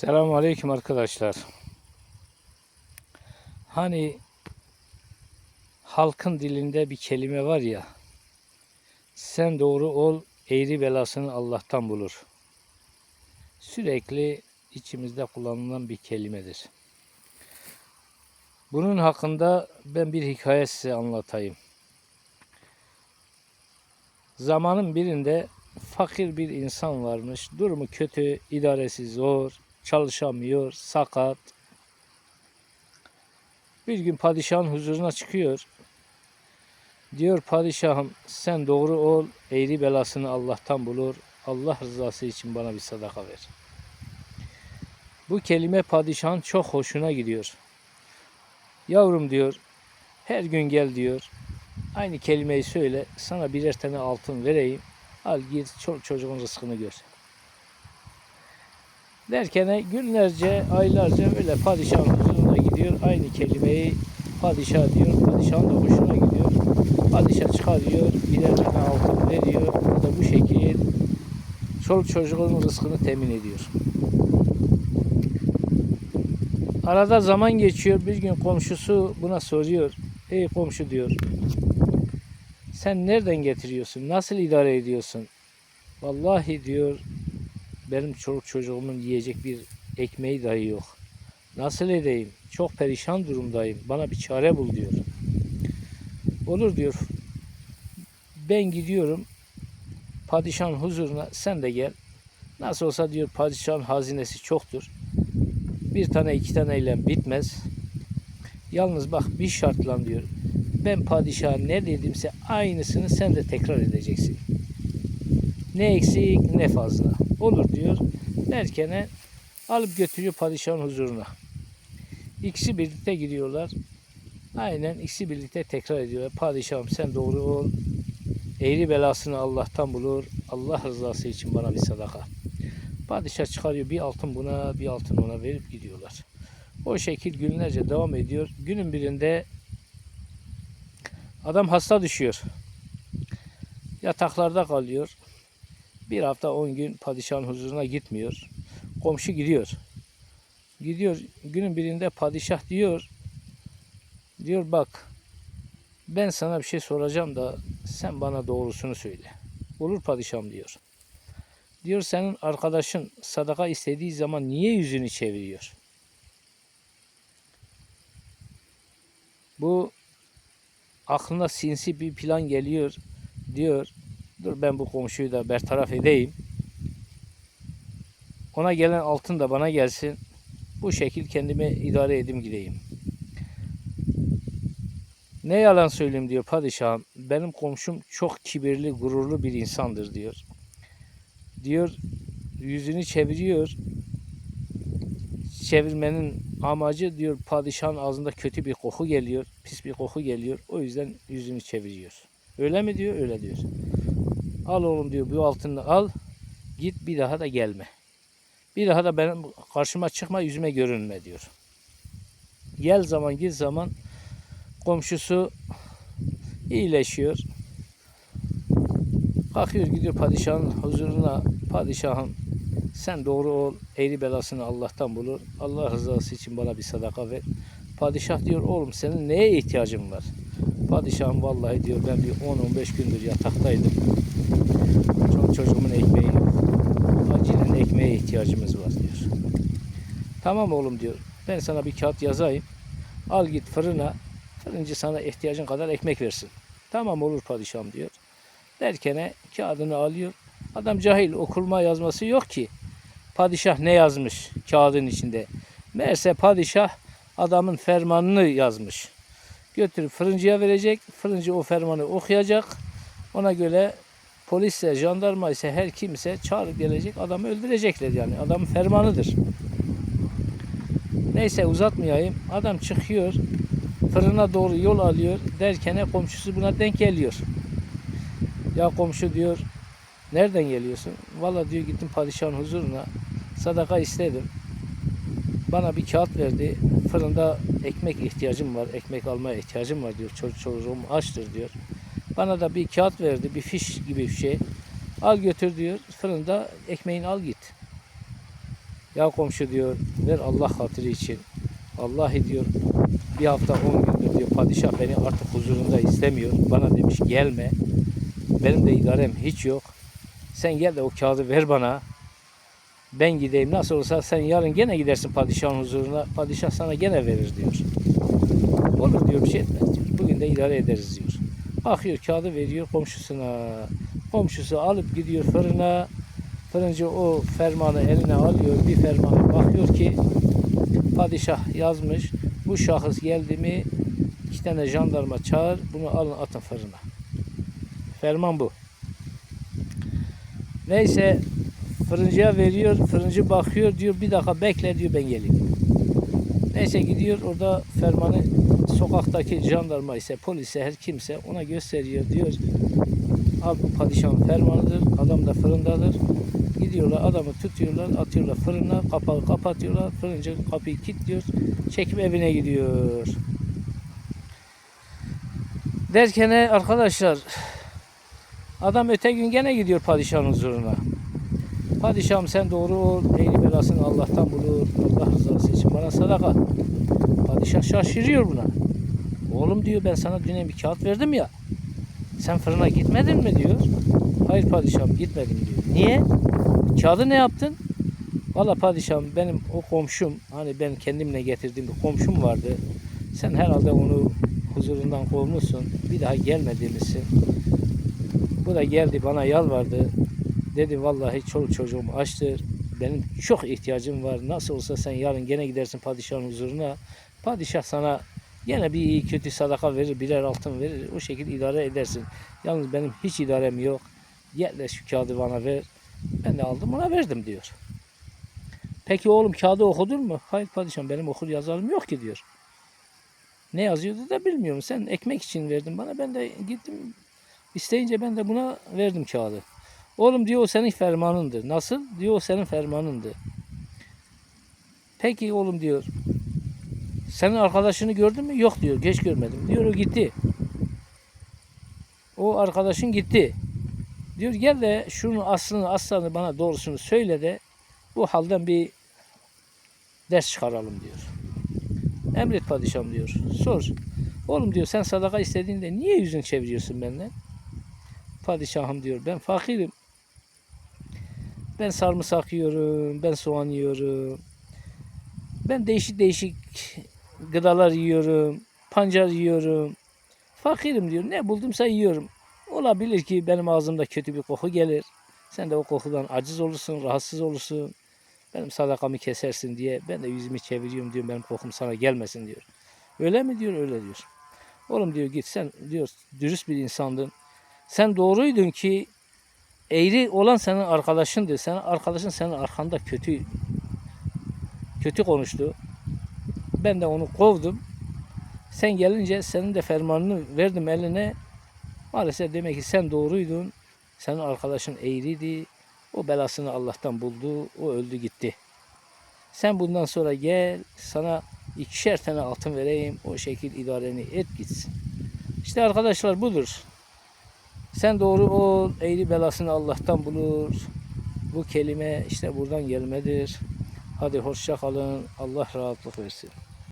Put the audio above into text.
Selamun Aleyküm arkadaşlar. Hani halkın dilinde bir kelime var ya. Sen doğru ol, eğri belasını Allah'tan bulur. Sürekli içimizde kullanılan bir kelimedir. Bunun hakkında ben bir hikaye size anlatayım. Zamanın birinde fakir bir insan varmış. Durumu kötü, idaresi zor, çalışamıyor, sakat. Bir gün padişahın huzuruna çıkıyor. Diyor padişahım sen doğru ol, eğri belasını Allah'tan bulur. Allah rızası için bana bir sadaka ver. Bu kelime padişahın çok hoşuna gidiyor. Yavrum diyor, her gün gel diyor. Aynı kelimeyi söyle, sana birer tane altın vereyim. Al ço- çocuğun rızkını gör. Derken günlerce, aylarca böyle padişahın huzuruna gidiyor. Aynı kelimeyi padişah diyor. Padişahın da hoşuna gidiyor. Padişah çıkarıyor, birer tane altın veriyor. O da bu şekil çoluk çocuğun rızkını temin ediyor. Arada zaman geçiyor. Bir gün komşusu buna soruyor. Ey komşu diyor. Sen nereden getiriyorsun? Nasıl idare ediyorsun? Vallahi diyor benim çoluk çocuğumun yiyecek bir ekmeği dahi yok. Nasıl edeyim? Çok perişan durumdayım. Bana bir çare bul diyor. Olur diyor. Ben gidiyorum padişahın huzuruna sen de gel. Nasıl olsa diyor padişahın hazinesi çoktur. Bir tane iki taneyle bitmez. Yalnız bak bir şartla diyor. Ben padişaha ne dedimse aynısını sen de tekrar edeceksin. Ne eksik ne fazla. Olur diyor. Derken alıp götürüyor padişahın huzuruna. İkisi birlikte gidiyorlar. Aynen ikisi birlikte tekrar ediyorlar. Padişahım sen doğru ol. Eğri belasını Allah'tan bulur. Allah rızası için bana bir sadaka. Padişah çıkarıyor bir altın buna bir altın ona verip gidiyorlar. O şekil günlerce devam ediyor. Günün birinde adam hasta düşüyor. Yataklarda kalıyor. Bir hafta on gün padişahın huzuruna gitmiyor. Komşu gidiyor. Gidiyor günün birinde padişah diyor. Diyor bak ben sana bir şey soracağım da sen bana doğrusunu söyle. Olur padişahım diyor. Diyor senin arkadaşın sadaka istediği zaman niye yüzünü çeviriyor? Bu aklına sinsi bir plan geliyor. Diyor dur ben bu komşuyu da bertaraf edeyim. Ona gelen altın da bana gelsin. Bu şekil kendime idare edeyim gideyim. Ne yalan söyleyeyim diyor padişahım. Benim komşum çok kibirli, gururlu bir insandır diyor. Diyor yüzünü çeviriyor. Çevirmenin amacı diyor padişahın ağzında kötü bir koku geliyor, pis bir koku geliyor. O yüzden yüzünü çeviriyor. Öyle mi diyor? Öyle diyor. Al oğlum diyor bu altını al. Git bir daha da gelme. Bir daha da benim karşıma çıkma yüzüme görünme diyor. Gel zaman git zaman komşusu iyileşiyor. Kalkıyor gidiyor padişahın huzuruna. Padişahım sen doğru ol. Eğri belasını Allah'tan bulur. Allah rızası için bana bir sadaka ver. Padişah diyor oğlum senin neye ihtiyacın var? Padişahım vallahi diyor ben bir 10-15 gündür yataktaydım. Çok çocuğumun ekmeği yok. Acilen ekmeğe ihtiyacımız var diyor. Tamam oğlum diyor. Ben sana bir kağıt yazayım. Al git fırına. Fırıncı sana ihtiyacın kadar ekmek versin. Tamam olur padişahım diyor. Derken kağıdını alıyor. Adam cahil okurma yazması yok ki. Padişah ne yazmış kağıdın içinde? Meğerse padişah adamın fermanını yazmış. Götürüp fırıncıya verecek. Fırıncı o fermanı okuyacak. Ona göre polisse, jandarma ise her kimse çağırıp gelecek. Adamı öldürecekler yani. Adamın fermanıdır. Neyse uzatmayayım. Adam çıkıyor. Fırına doğru yol alıyor. Derken komşusu buna denk geliyor. Ya komşu diyor nereden geliyorsun? Valla diyor gittim padişahın huzuruna sadaka istedim. Bana bir kağıt verdi. Fırında ekmek ihtiyacım var. Ekmek almaya ihtiyacım var diyor. Çocuk çocuğum açtır diyor. Bana da bir kağıt verdi. Bir fiş gibi bir şey. Al götür diyor. Fırında ekmeğini al git. Ya komşu diyor ver Allah hatırı için. Vallahi diyor bir hafta on gündür diyor padişah beni artık huzurunda istemiyor. Bana demiş gelme. Benim de idarem hiç yok. Sen gel de o kağıdı ver bana. Ben gideyim. Nasıl olsa sen yarın gene gidersin padişahın huzuruna. Padişah sana gene verir diyor. Olur diyor bir şey etmez diyor. Bugün de idare ederiz diyor. Bakıyor kağıdı veriyor komşusuna. Komşusu alıp gidiyor fırına. Fırıncı o fermanı eline alıyor. Bir fermana bakıyor ki padişah yazmış. Bu şahıs geldi mi iki tane jandarma çağır. Bunu alın atın fırına. Ferman bu. Neyse fırıncıya veriyor. Fırıncı bakıyor diyor bir dakika bekle diyor ben geleyim. Neyse gidiyor orada fermanı sokaktaki jandarma ise polise her kimse ona gösteriyor diyor. Al bu padişahın fermanıdır. Adam da fırındadır. Gidiyorlar adamı tutuyorlar atıyorlar fırına kapağı kapatıyorlar. Fırıncı kapıyı kilitliyor. Çekip evine gidiyor. Derken arkadaşlar adam öte gün gene gidiyor padişahın huzuruna. Padişahım sen doğru ol, eğri belasını Allah'tan bulur, Allah rızası için bana sadaka. Padişah şaşırıyor buna. Oğlum diyor ben sana dün bir kağıt verdim ya. Sen fırına gitmedin mi diyor. Hayır padişahım gitmedim diyor. Niye? Kağıdı ne yaptın? Valla padişahım benim o komşum hani ben kendimle getirdiğim bir komşum vardı. Sen herhalde onu huzurundan kovmuşsun. Bir daha gelme demişsin. Bu da geldi bana yalvardı. Dedi vallahi çoluk çocuğum açtır. Benim çok ihtiyacım var. Nasıl olsa sen yarın gene gidersin padişahın huzuruna. Padişah sana gene bir iyi kötü sadaka verir, birer altın verir. O şekilde idare edersin. Yalnız benim hiç idarem yok. Gel şu kağıdı bana ver. Ben de aldım ona verdim diyor. Peki oğlum kağıdı okudun mu? Hayır padişahım benim okur yazarım yok ki diyor. Ne yazıyordu da bilmiyorum. Sen ekmek için verdin bana. Ben de gittim isteyince ben de buna verdim kağıdı. Oğlum diyor o senin fermanındır. Nasıl? Diyor o senin fermanındır. Peki oğlum diyor. Senin arkadaşını gördün mü? Yok diyor. Geç görmedim. Diyor o gitti. O arkadaşın gitti. Diyor gel de şunun aslını aslanı bana doğrusunu söyle de bu halden bir ders çıkaralım diyor. Emret padişahım diyor. Sor. Oğlum diyor sen sadaka istediğinde niye yüzün çeviriyorsun benden? Padişahım diyor ben fakirim. Ben sarımsak yiyorum, ben soğan yiyorum. Ben değişik değişik gıdalar yiyorum, pancar yiyorum. Fakirim diyor. Ne buldumsa yiyorum. Olabilir ki benim ağzımda kötü bir koku gelir. Sen de o kokudan aciz olursun, rahatsız olursun. Benim sadakamı kesersin diye ben de yüzümü çeviriyorum diyor. Benim kokum sana gelmesin diyor. Öyle mi diyor? Öyle diyor. Oğlum diyor git sen diyor dürüst bir insandın. Sen doğruydun ki eğri olan senin arkadaşındı. Senin arkadaşın senin arkanda kötü kötü konuştu. Ben de onu kovdum. Sen gelince senin de fermanını verdim eline. Maalesef demek ki sen doğruydun. Senin arkadaşın eğriydi. O belasını Allah'tan buldu. O öldü gitti. Sen bundan sonra gel sana ikişer tane altın vereyim. O şekil idareni et gitsin. İşte arkadaşlar budur. Sen doğru ol, eğri belasını Allah'tan bulur. Bu kelime işte buradan gelmedir. Hadi hoşça kalın. Allah rahatlık versin.